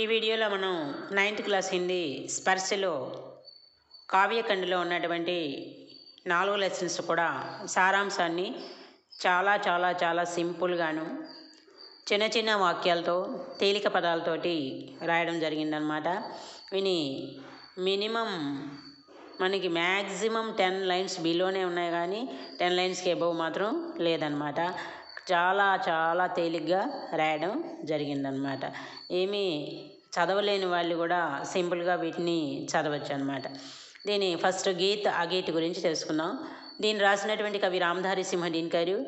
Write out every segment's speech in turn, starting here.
ఈ వీడియోలో మనం నైన్త్ క్లాస్ హిందీ స్పర్శలో కావ్యఖండలో ఉన్నటువంటి నాలుగు లెసన్స్ కూడా సారాంశాన్ని చాలా చాలా చాలా సింపుల్గాను చిన్న చిన్న వాక్యాలతో తేలిక పదాలతోటి రాయడం జరిగిందనమాట విని మినిమం మనకి మ్యాక్సిమం టెన్ లైన్స్ బిలోనే ఉన్నాయి కానీ టెన్ లైన్స్కి అబవ్ మాత్రం లేదనమాట చాలా చాలా తేలిగ్గా రాయడం జరిగిందనమాట. ఏమీ చదవలేని వాళ్ళు కూడా సింపుల్గా వీటిని చదవచ్చు అనమాట దీని ఫస్ట్ గీత్ ఆ గీత్ గురించి తెలుసుకుందాం. దీన్ని రాసినటువంటి కవి రామధారి సింహ దినకరు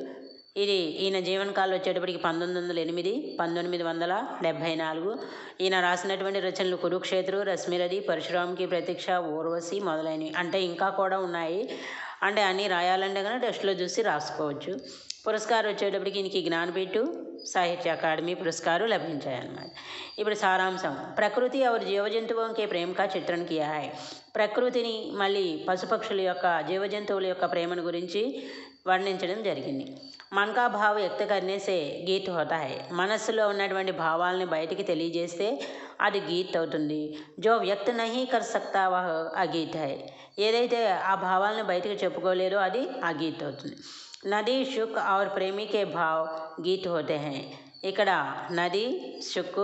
ఇది ఈయన జీవనకాలం వచ్చేటప్పటికి పంతొమ్మిది వందల ఎనిమిది పంతొమ్మిది వందల డెబ్భై నాలుగు. ఈయన రాసినటువంటి రచనలు కురుక్షేత్రు రశ్మిరది పరశురామ్కి ప్రతీక్ష ఊర్వశి మొదలైనవి. అంటే ఇంకా కూడా ఉన్నాయి. అంటే అన్నీ రాయాలంటే కనుక టెస్ట్లో చూసి రాసుకోవచ్చు. పురస్కారం వచ్చేటప్పటికి ఈయనకి జ్ఞానపీఠ సాహిత్య అకాడమీ పురస్కారం లభించాయన్నమాట. ఇప్పుడు సారాంశం. ప్రకృతి ఎవరు జీవజంతువుకే ప్రేమక చిత్రానికి హాయ్. ప్రకృతిని మళ్ళీ పశుపక్షుల యొక్క జీవజంతువుల యొక్క ప్రేమను గురించి వర్ణించడం జరిగింది. మనకా భావ వ్యక్త కర్నేసే గీత్ హోతాయి మనస్సులో ఉన్నటువంటి భావాలని బయటికి తెలియజేస్తే అది గీత్ అవుతుంది. జో వ్యక్త నహి కర్ సక్తా వాహ్ అగీత్ హై. ఏదైతే ఆ భావాలను బయటకు చెప్పుకోలేదో అది అగీత్ అవుతుంది. నది షుక్ और ప్రేమికే భావ్ గీత్ హోతే హై ఇక్కడ నది షుక్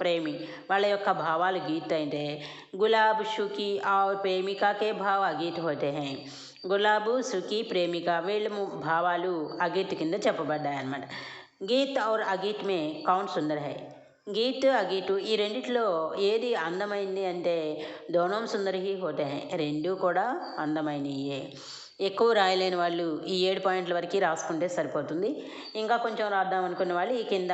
ప్రేమి వాళ్ళ యొక్క భావాలు గీత్ అయితే గులాబ్ షుకి ఆర్ ప్రేమిక కే భావ అగీత్ హోతే హై గులాబు సుఖి ప్రేమిక వీళ్ళ భావాలు అగీత్ కింద చెప్పబడ్డాయి చెప్పబడ్డాయన్నమాట గీత్ ఔర్ అగీత్ మే కౌంట్ సుందర్ హై గీత్ అగీటు ఈ రెండిట్లో ఏది అందమైంది అంటే దోనం సుందరి హోటే రెండు కూడా అందమైనయే ఎక్కువ రాయలేని వాళ్ళు ఈ ఏడు పాయింట్ల వరకు రాసుకుంటే సరిపోతుంది. ఇంకా కొంచెం రాద్దాం అనుకున్న వాళ్ళు ఈ కింద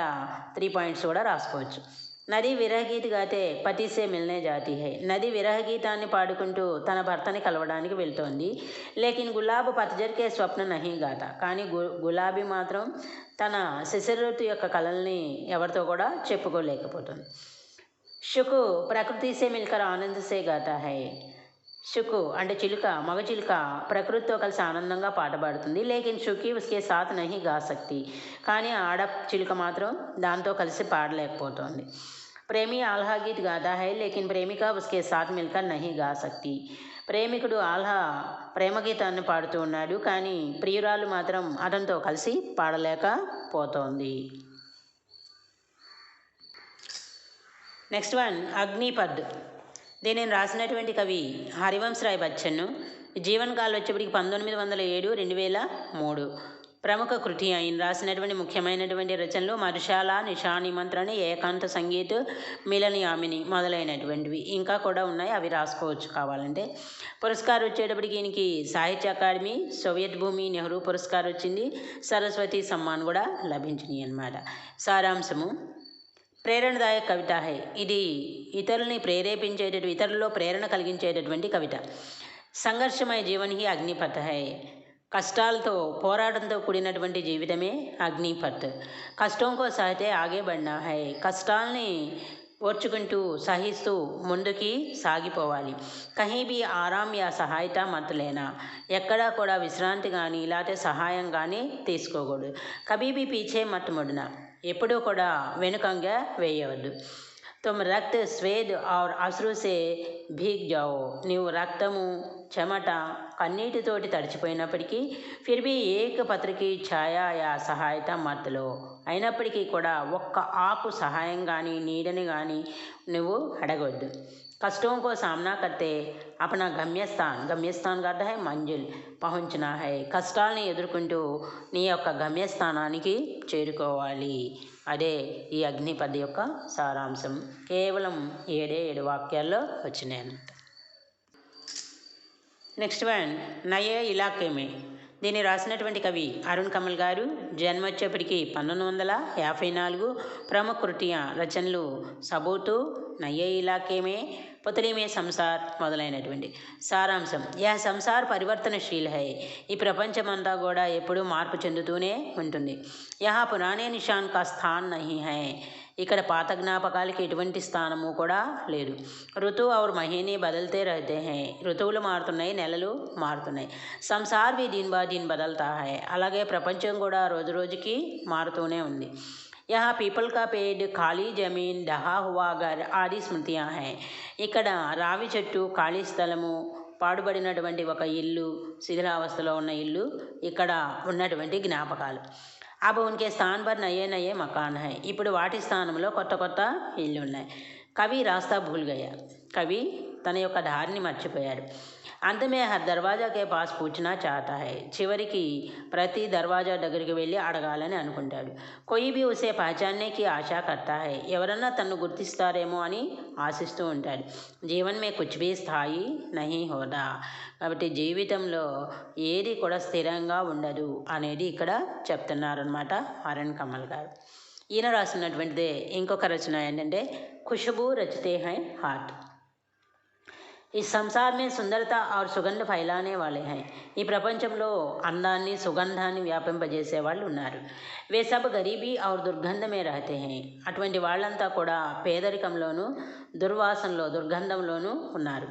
త్రీ పాయింట్స్ కూడా రాసుకోవచ్చు. నది విరహగీత్ గాతే పతిసే మిల్నే జాతి హై. నది విరహగీతాన్ని పాడుకుంటూ తన భర్తని కలవడానికి వెళ్తోంది. లేకిన్ గులాబ్ పతజరికే స్వప్న నహి గాత. కానీ గు గులాబీ మాత్రం తన శిశిరఋతు యొక్క కళల్ని ఎవరితో కూడా చెప్పుకోలేకపోతుంది. శుకు ప్రకృతి సే మిల్కర్ ఆనంద్ సే హై. షుకు అంటే చిలుక మగ చిలుక ప్రకృతితో కలిసి ఆనందంగా పాట పాడుతుంది. లేకిన్ షుకి ఉస్కే సాత్ నహి గా సక్తి. కానీ ఆడ చిలుక మాత్రం దాంతో కలిసి పాడలేకపోతుంది. ప్రేమి ఆల్హా గీత్ గాతా హై లేకిన్ ప్రేమిక ఉస్కే సాత్ మిల్కర్ నహి గా సక్తి. ప్రేమికుడు ఆల్హా ప్రేమ గీతాన్ని పాడుతూ ఉన్నాడు కానీ ప్రియురాలు మాత్రం అతనితో కలిసి పాడలేకపోతోంది. Next one Agnipath. దీనిని రాసినటువంటి కవి హరివంశరాయ్ బచ్చన్ జీవన్ కాలం వచ్చేప్పటికి పంతొమ్మిది వందల ఏడు రెండు వేల మూడు. ప్రముఖ కృతి ఆయన రాసినటువంటి ముఖ్యమైనటువంటి రచనలు మరుశాల నిషా నిమంత్రణ ఏకాంత సంగీత్ మిలనియామిని మొదలైనటువంటివి ఇంకా కూడా ఉన్నాయి. అవి రాసుకోవచ్చు కావాలంటే. పురస్కారం వచ్చేటప్పటికి ఈయనకి సాహిత్య అకాడమీ సోవియట్ భూమి నెహ్రూ పురస్కారం వచ్చింది. సరస్వతి సమ్మాన్ కూడా లభించినాయి అన్నమాట సారాంశము ప్రేరణదాయక కవిత హై. ఇది ఇతరుల్ని ప్రేరేపించేటటువంటి ఇతరుల్లో ప్రేరణ కలిగించేటటువంటి కవిత. సంఘర్షమయ జీవన్ హి అగ్నిపథ్ హై. కష్టాలతో పోరాటంతో కూడినటువంటి జీవితమే అగ్నిపథ్. కష్టం కో సహతే ఆగే బడినా హై. కష్టాల్ని ఓర్చుకుంటూ సహిస్తూ ముందుకి సాగిపోవాలి. కహీబీ ఆరాం యా సహాయత మత్ లేనా ఎక్కడా కూడా విశ్రాంతి కానీ లేకపోతే సహాయం కానీ తీసుకోకూడదు. కబీబీ పీచే మత్ ముడిన? ఎప్పుడూ కూడా వెనుకంగా వేయవద్దు. తుమ్ రక్త స్వేద్ ఆర్ అశ్రుసే భీగ్ జావో. నీవు రక్తము చెమట కన్నీటితోటి తడిచిపోయినప్పటికీ ఫిర్ భీ ఏక పత్రికి ఛాయా యా సహాయత మత్తులో అయినప్పటికీ కూడా ఒక్క ఆకు సహాయం కానీ నీడని కానీ నువ్వు అడగొద్దు कष्टों को सामना करते अपना గమ్యస్థాన్ గమ్యస్థాన్ का अर्थ है మంజిల్ పహుంచనా హై కష్టాలని ఎదుర్కొంటూ నీ యొక్క గమ్యస్థానానికి చేరుకోవాలి అదే ఈ అగ్నిపద్ యొక్క సారాంశం కేవలం ఏడే ఏడు వాక్యాల్లో వచ్చినాయి అన్నమాట నెక్స్ట్ వన్ నయే ఇలాకేమే. దీన్ని రాసినటువంటి కవి అరుణ్ కమల్ గారు. జన్మ వచ్చేప్పటికి పంతొమ్మిది వందల యాభై నాలుగు ప్రముఖృటియ రచనలు సబూతు నయే ఇలాకేమే పుతలిమే సంసార్ మొదలైనటువంటి సారాంశం. యా సంసార్ పరివర్తనశీల్ హై? ఈ ప్రపంచమంతా కూడా ఎప్పుడూ మార్పు చెందుతూనే ఉంటుంది. యహా పురాణే నిషాన్ కా స్థాన్ నహి హై. ఇక్కడ పాత జ్ఞాపకాలకి ఎటువంటి స్థానము కూడా లేదు ఋతువు और మహీనే బదల్తే రహతే హై ఋతువులు మారుతున్నాయి నెలలు మారుతున్నాయి సంసార్ भी दिन బా दिन బదల్తా హై అలాగే ప్రపంచం కూడా రోజు రోజుకి మారుతూనే ఉంది यहाँ पीपल का पेड़ ఖాళీ జమీన్ డహా హువా గర్ ఆది స్మృతియా హై ఇక్కడ రావి చెట్టు ఖాళీ స్థలము పాడుబడినటువంటి ఒక ఇల్లు శిథిలావస్థలో ఉన్న ఇల్లు ఇక్కడ ఉన్నటువంటి జ్ఞాపకాలు अब उनके स्थान पर नए नए मकान हैं ఇప్పుడు వాటి స్థానంలో కొత్త కొత్త ఇల్లు ఉన్నాయి కవి రాస్తా భూల్ గయా కవి తన యొక్క దారిని మర్చిపోయాడు అంతమే में దర్వాజా కే పాస్ పూచనా చాహతా హై చివరికి ప్రతి దర్వాజా దగ్గరికి వెళ్ళి అడగాలని అనుకుంటాడు కొయ్యి బి ఉసే పహచాన్నేకి ఆశా కర్తా హై ఎవరన్నా తన్ను గుర్తిస్తారేమో అని ఆశిస్తూ ఉంటాడు జీవన్ మే కుచ్ బి స్థాయి నహి హోదా కాబట్టి జీవితంలో ఏది కూడా స్థిరంగా ఉండదు అనేది ఇక్కడ చెప్తున్నారనమాట అరణ్ కమల్ గారు ఈయన రాసినటువంటిదే ఇంకొక రచన ఏంటంటే ఖుషబు రచితే హై హార్ట్ ఈ సంసార్ మే సుందరత और సుగంధ ఫైలానే వాళ్ళే హై. ఈ ప్రపంచంలో అందాన్ని సుగంధాన్ని వ్యాపింపజేసే వాళ్ళు ఉన్నారు. వే సబ్ గరీబీ ఔర్ దుర్గంధమే రహతే హై. అటువంటి వాళ్ళంతా కూడా పేదరికంలోనూ దుర్వాసనలో దుర్గంధంలోనూ ఉన్నారు.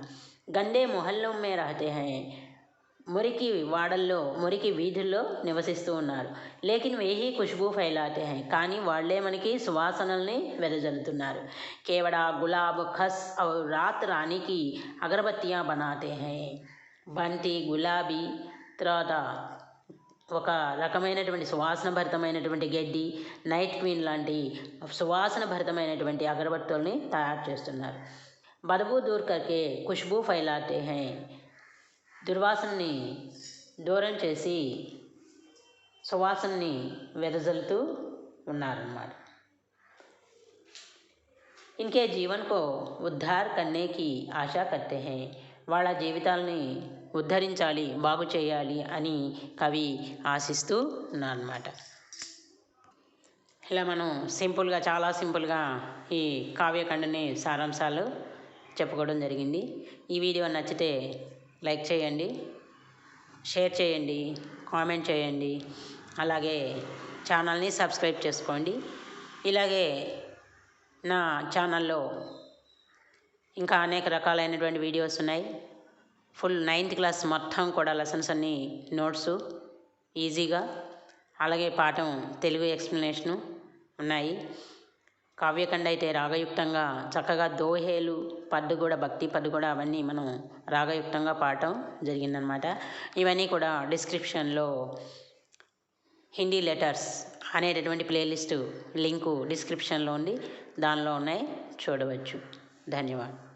గందే మొహల్లం మే రహతే హై. మురికి వాడల్లో మురికి వీధుల్లో నివసిస్తూ ఉన్నారు. లేకిన్ వేహి ఖుష్బూ ఫైలాతే హై. కానీ వాళ్ళే మనకి సువాసనల్ని వెదజల్లుతున్నారు. కేవడ గులాబ్ ఖస్ రాత్ రాణికి అగరబత్తియా బనాతే హై. బంతి గులాబీ తర్వాత ఒక రకమైనటువంటి సువాసన భరితమైనటువంటి గడ్డి నైట్ క్వీన్ లాంటి సువాసన భరితమైనటువంటి అగరబత్తుల్ని తయారు చేస్తున్నారు. బదబూ దూర్ కర్కే ఖుష్బూ ఫైలాతే హై. దుర్వాసనని దూరం చేసి సువాసనని వెదజల్లుతూ ఉన్నారన్నమాట. ఇన్కే జీవన్ కో ఉద్ధార్ కన్నేకి ఆశా కర్తే వాళ్ళ జీవితాలని ఉద్ధరించాలి బాగు చేయాలి అని కవి ఆశిస్తూ ఉన్నారన్నమాట. ఇలా మనం సింపుల్గా చాలా సింపుల్గా ఈ కావ్యఖండని సారాంశాలు చెప్పుకోవడం జరిగింది. ఈ వీడియో నచ్చితే లైక్ చేయండి షేర్ చేయండి కామెంట్ చేయండి అలాగే ఛానల్ని సబ్స్క్రైబ్ చేసుకోండి. ఇలాగే నా ఛానల్లో ఇంకా అనేక రకాలైనటువంటి వీడియోస్ ఉన్నాయి. ఫుల్ నైన్త్ క్లాస్ మొత్తం కూడా లెసన్స్ అన్నీ నోట్స్ ఈజీగా. అలాగే పాఠం తెలుగు ఎక్స్ప్లెనేషను ఉన్నాయి. కావ్యఖండ అయితే రాగయుక్తంగా చక్కగా దోహేలు పద్దు కూడా భక్తి పద్దు కూడా అవన్నీ మనం రాగయుక్తంగా పాడటం జరిగిందనమాట ఇవన్నీ కూడా డిస్క్రిప్షన్లో హిందీ లెటర్స్ అనేటటువంటి ప్లేలిస్టు లింకు డిస్క్రిప్షన్లో ఉంది దానిలో ఉన్నాయి. చూడవచ్చు. ధన్యవాదాలు.